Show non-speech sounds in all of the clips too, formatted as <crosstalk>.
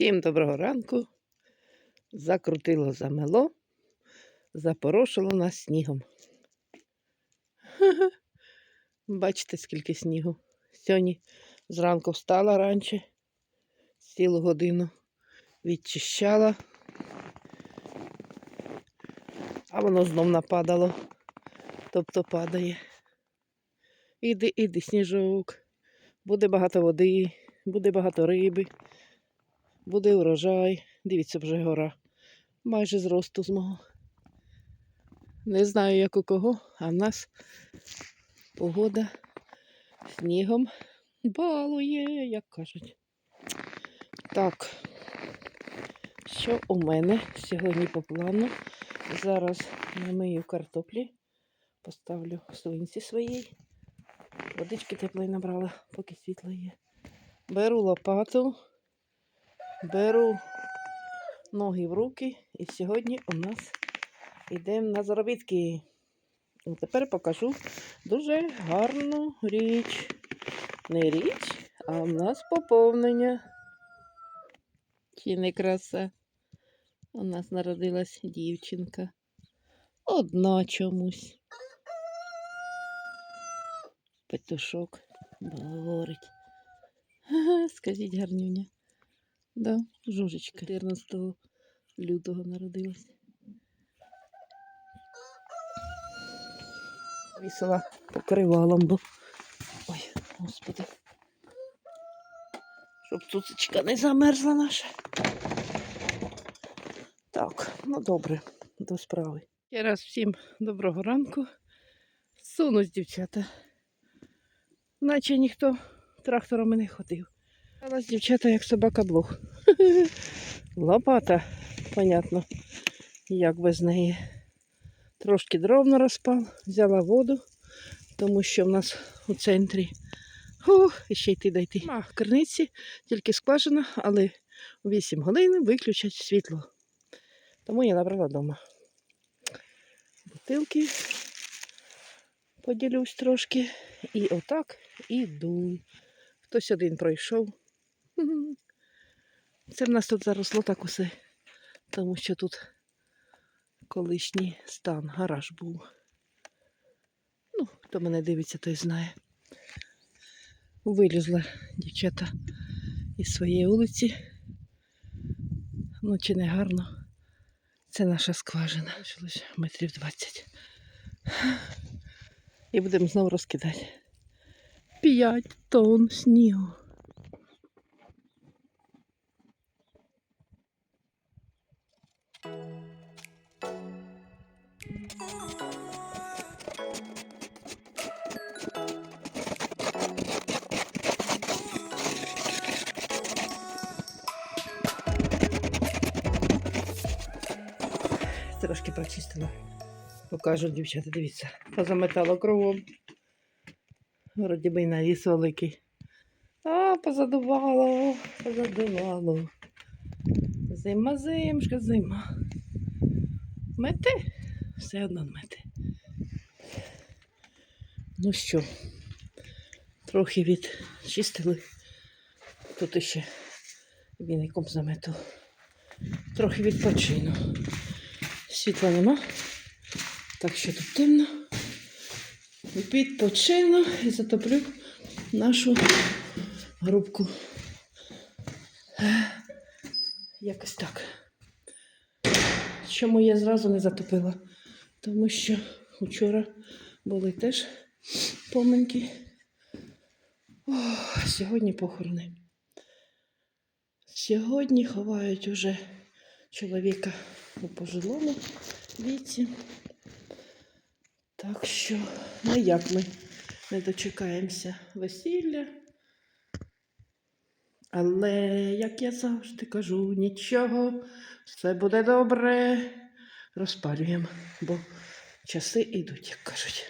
Всім доброго ранку. Закрутило замело, запорошило нас снігом. <laughs> Бачите, скільки снігу. Сьогодні зранку встала раніше, цілу годину відчищала, а воно знов нападало, тобто падає. Іди, іди, сніжок. Буде багато води, буде багато риби, буде урожай. Дивіться, вже гора. Майже з росту з мого. Не знаю, як у кого, а в нас погода снігом балує, як кажуть. Так, що у мене сьогодні по плану? Зараз намию картоплі, поставлю свинці своїй. Водички теплої набрала, поки світло є. Беру лопату, беру ноги в руки, і сьогодні у нас йдемо на заробітки. Тепер покажу дуже гарну річ. Не річ, а в нас поповнення. Чи не краса? У нас народилась дівчинка. Одна чомусь. Петушок говорить. Скажіть гарнюня. Да, жужечка. 14 лютого народилась. Вісила покривалом, бо. Ой, господи. Щоб цуцечка не замерзла наша. Так, ну добре, до справи. Ще раз всім доброго ранку. Сунусь, дівчата. Наче ніхто тракторами не ходив. Але дівчата, як собака блох. <laughs> Лопата, понятно, як без неї. Трошки дровно розпав, взяла воду, тому що в нас у центрі. Ух, і ще йти дойти. А, криниці, тільки скважина, але у 8 годин виключать світло. Тому я набрала вдома. Бутилки поділюсь трошки. І отак іду. Хтось один пройшов. <laughs> Це в нас тут заросло так усе, тому що тут колишній стан, гараж був. Ну, хто мене дивиться, той знає. Вилізла дівчата із своєї вулиці. Ну, чи не гарно. Це наша скважина. Лишилось метрів 20. І будемо знову розкидати. 5 тонн снігу. Трошки прочистила. Покажу, дівчата, дивіться. Позаметало кругом. Вроді би й навіс великий. А, позадувало, позадувало. Зима, зимшка, зима. Мете? Все одно мете. Ну що, трохи відчистили. Тут іще віником замету. Трохи відпочину. Світла нема. Так що тут темно. Відпочину і затоплю нашу грубку. Якось так. Чому я зразу не затопила? Тому що вчора були теж поминки. Ох, сьогодні похорони. Сьогодні ховають уже чоловіка у пожилому віці. Так що, ну як ми не дочекаємося весілля. Але, як я завжди кажу, нічого, все буде добре. Розпалюємо, бо часи йдуть, як кажуть.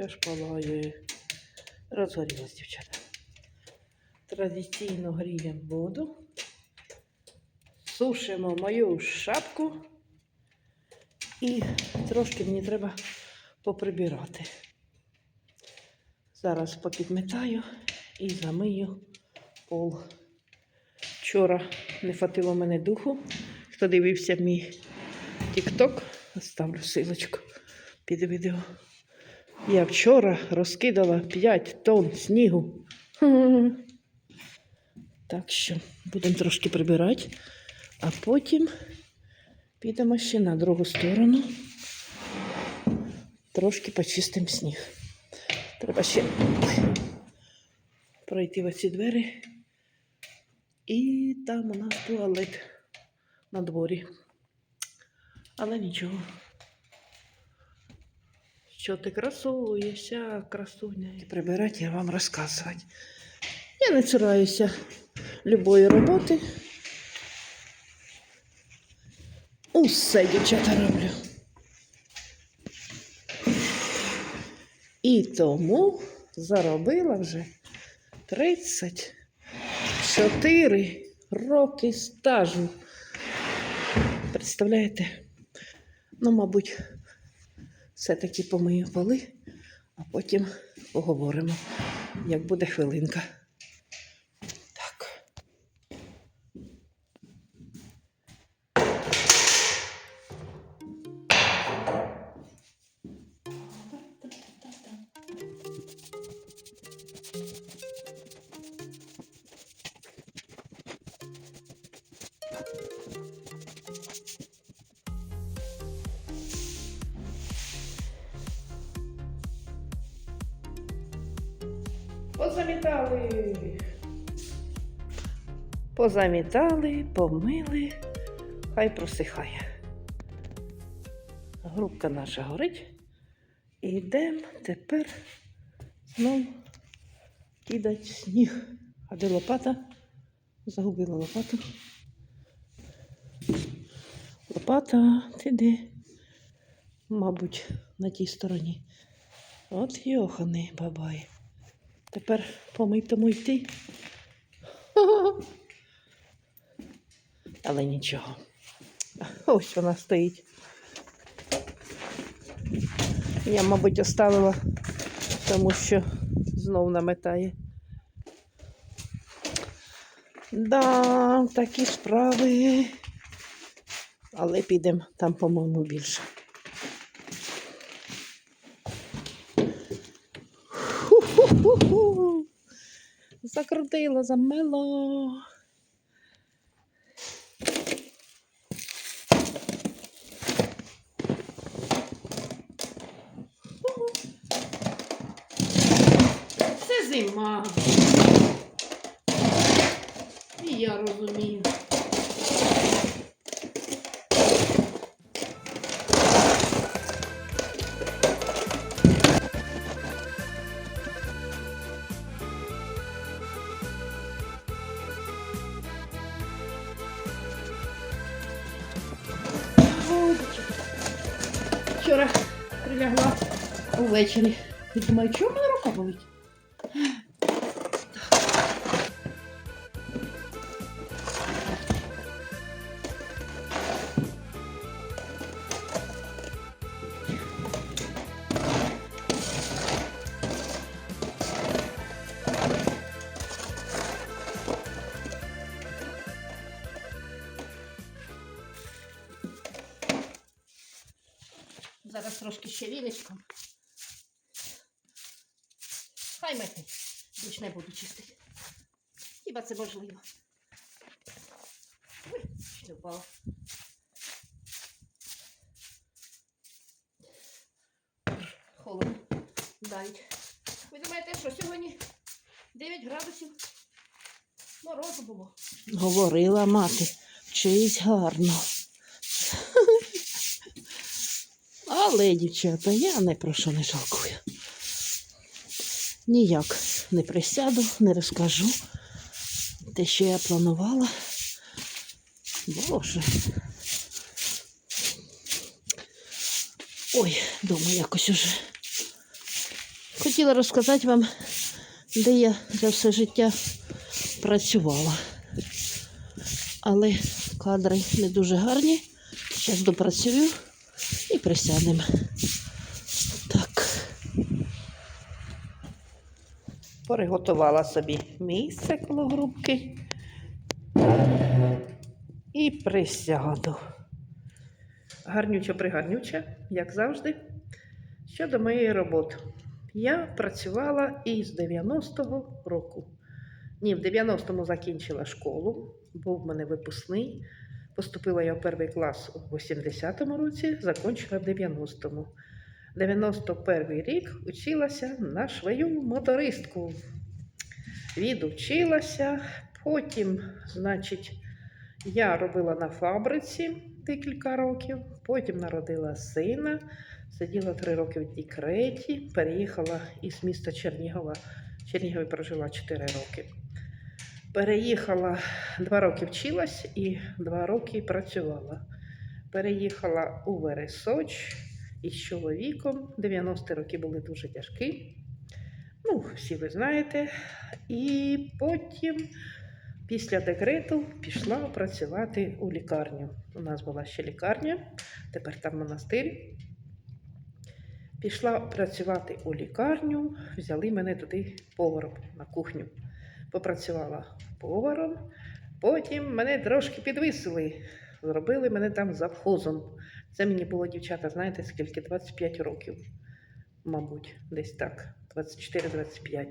Аж палає. Розгорілась, дівчата. Традиційно гріємо воду. Сушимо мою шапку. І трошки мені треба поприбирати. Зараз попідметаю і замию пол. Вчора не хватило мене духу. Хто дивився мій тік-ток, оставлю силочку під відео. Я вчора розкидала 5 тонн снігу. <laughs> Так що будемо трошки прибирати, а потім підемо ще на другу сторону. Трошки почистимо сніг. Треба ще пройти в оці двері. І там у нас туалет на дворі. Але нічого. Що ти красуєшся, красуня. І прибирати я вам розказувати. Я не цураюся любої роботи. Усе, дівчата, роблю. І тому заробила вже 34 роки стажу. Представляєте? Ну, мабуть, все-таки помию поли, а потім поговоримо, як буде хвилинка. Позамітали. Позамітали, помили, хай просихає. Грубка наша горить. І йдемо тепер знов кидати сніг. А де лопата? Загубила лопату. Лопата, ти де? Мабуть, на тій стороні. От йоханий бабай. Тепер помитому йти. Але нічого. Ось вона стоїть. Я, мабуть, оставила, тому що знов наметає. Да, такі справи. Але підемо там, по-моєму, більше. Закрутила, замило. Це зима. І я розумію. Вчора прилягла увечері. І думаю, в мене рука болить? Трошки ще віничком. Хай мети. Більш не буду чистити. Хіба це можливо? Ой, ще впало. Холодно. Навіть. Ви думаєте, що сьогодні 9 градусів морозу було? Говорила мати, вчись гарно. Але, дівчата, я не про що не жалкую. Ніяк не присяду, не розкажу. Те, що я планувала. Боже. Ой, думаю, якось уже. Хотіла розказати вам, де я за все життя працювала. Але кадри не дуже гарні. Зараз допрацюю присядемо. Так. Приготувала собі місце коло грубки. і присяду. Гарнюча пригарнюча, як завжди. Щодо моєї роботи. Я працювала із 90-го року. Ні, в 90-му закінчила школу, був в мене випускний. Поступила я в перший клас у 80-му році, закінчила в 90-му. 91 рік училася на швею мотористку. Відучилася, потім, значить, я робила на фабриці декілька років, потім народила сина, сиділа три роки в декреті, переїхала із міста Чернігова. Чернігові прожила 4 роки. Переїхала, два роки вчилась і два роки працювала. Переїхала у Вересоч із чоловіком. 90-ті роки були дуже тяжкі. Ну, всі ви знаєте. І потім, після декрету, пішла працювати у лікарню. У нас була ще лікарня, тепер там монастир. Пішла працювати у лікарню, взяли мене туди поваром на кухню. Попрацювала поваром, потім мене трошки підвисили. Зробили мене там завхозом. Це мені було дівчата, знаєте, скільки? 25 років, мабуть, десь так, 24-25.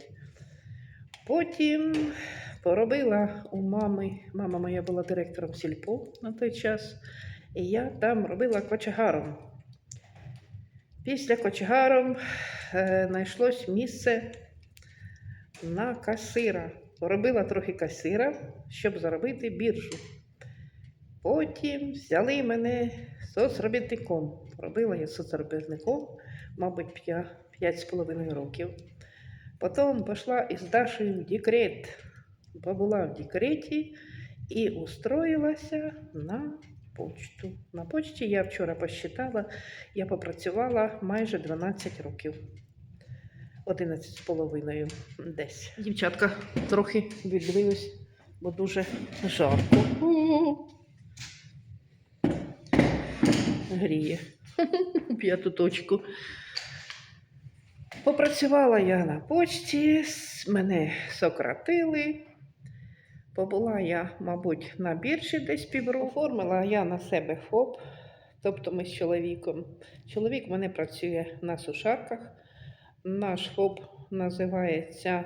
Потім поробила у мами, мама моя була директором сільпо на той час, і я там робила кочегаром. Після кочегаром е, знайшлось місце на касира. Поробила трохи касира, щоб заробити біржу. Потім взяли мене соцробітником. Робила я соцробітником, мабуть, 5,5 років. Потім пішла із Дашею в декрет. Побула в декреті і устроїлася на почту. На почті я вчора посчитала, я попрацювала майже 12 років. 11 з половиною десь. Дівчатка трохи віддивилась, бо дуже жарко. Гріє. <laughs> П'яту точку. Попрацювала я на почті, мене сократили. Побула я, мабуть, на біржі десь півроку. Оформила я на себе ФОП, тобто ми з чоловіком. Чоловік в мене працює на сушарках. Наш ФОП називається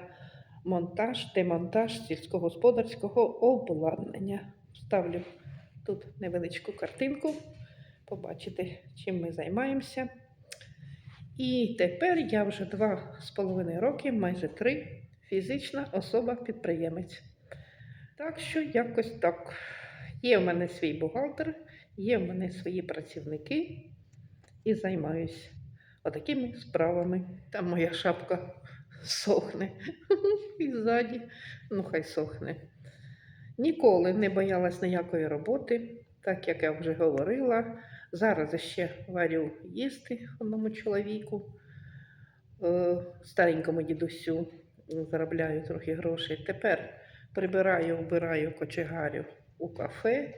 монтаж, демонтаж сільськогосподарського обладнання. Ставлю тут невеличку картинку, побачите, чим ми займаємося. І тепер я вже два з половиною роки, майже три, фізична особа-підприємець. Так що якось так. Є в мене свій бухгалтер, є в мене свої працівники і займаюсь отакими справами. Там моя шапка сохне <laughs> і ззаді, ну хай сохне. Ніколи не боялась ніякої роботи, так як я вже говорила. Зараз ще варю їсти одному чоловіку, е, старенькому дідусю, заробляю трохи грошей. Тепер прибираю, вбираю кочегарю у кафе.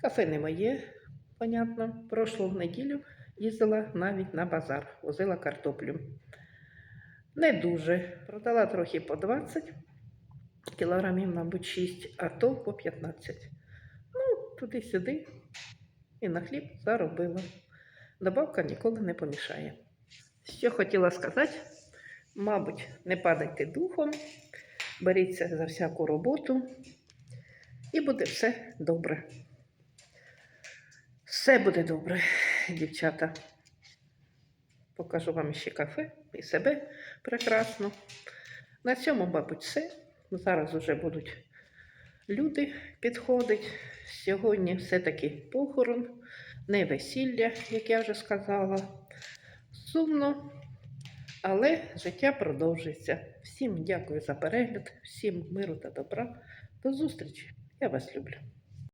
Кафе не моє, понятно. Прошлу неділю їздила навіть на базар, возила картоплю. Не дуже. Продала трохи по 20 кілограмів, мабуть, 6, а то по 15. Ну, туди-сюди і на хліб заробила. Добавка ніколи не помішає. Що хотіла сказати, мабуть, не падайте духом, беріться за всяку роботу, і буде все добре. Все буде добре, дівчата. Покажу вам ще кафе і себе прекрасно. На цьому, мабуть, все. Зараз вже будуть люди підходить. Сьогодні все-таки похорон, не весілля, як я вже сказала. Сумно, але життя продовжується. Всім дякую за перегляд, всім миру та добра. До зустрічі! Я вас люблю.